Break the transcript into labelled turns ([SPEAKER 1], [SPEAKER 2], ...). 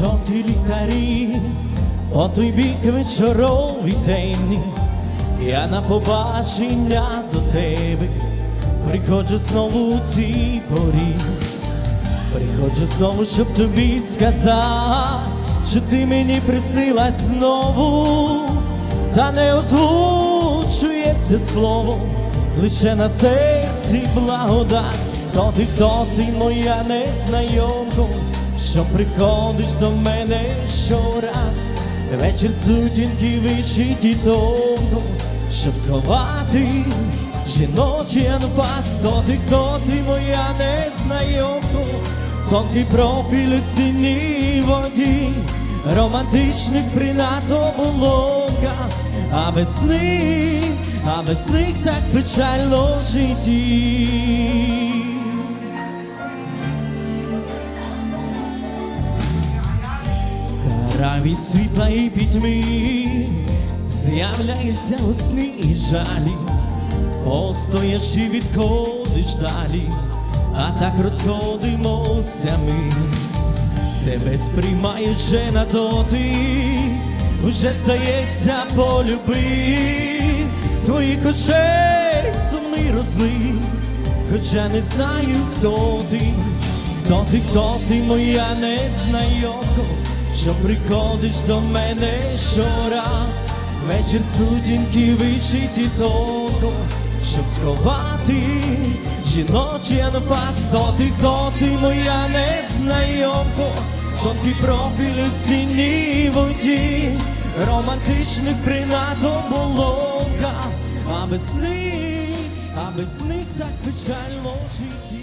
[SPEAKER 1] жовті ліхтарі, по той бік вечорові темні, я на побачення до тебе, приходжу знову у цій порі, приходжу знову, щоб тобі сказати, що ти мені приснилась знову, та не озвучується слово, лише на серці благодать. Хто ти, хто ти, моя незнайомко, що приходиш до мене щораз, вечір сутінки вишиті тонко, щоб сховати жіночий анфас. Хто ти, хто ти, моя незнайомко, тонкий профіль у синій воді, романтичних принад оболонка, а без них, а без них так печально в житті. Кара від світла і пітьми, з'являєшся у сні і жалі, постоячи відходиш далі, а так розходимося ми, тебе сприймають вже на доти, уже здається полюби, твоїх очей сумний розлив, хоча не знаю, хто ти. Хто ти, хто ти, моя незнайомко, що приходиш до мене щораз, вечір сутінки вишиті тонко, щоб сховати жіночий анфас. Хто ти, хто ти, моя незнайомко, тонкий профіль у синій воді, романтичних принад оболонка, а без них, а без них так печально в житті.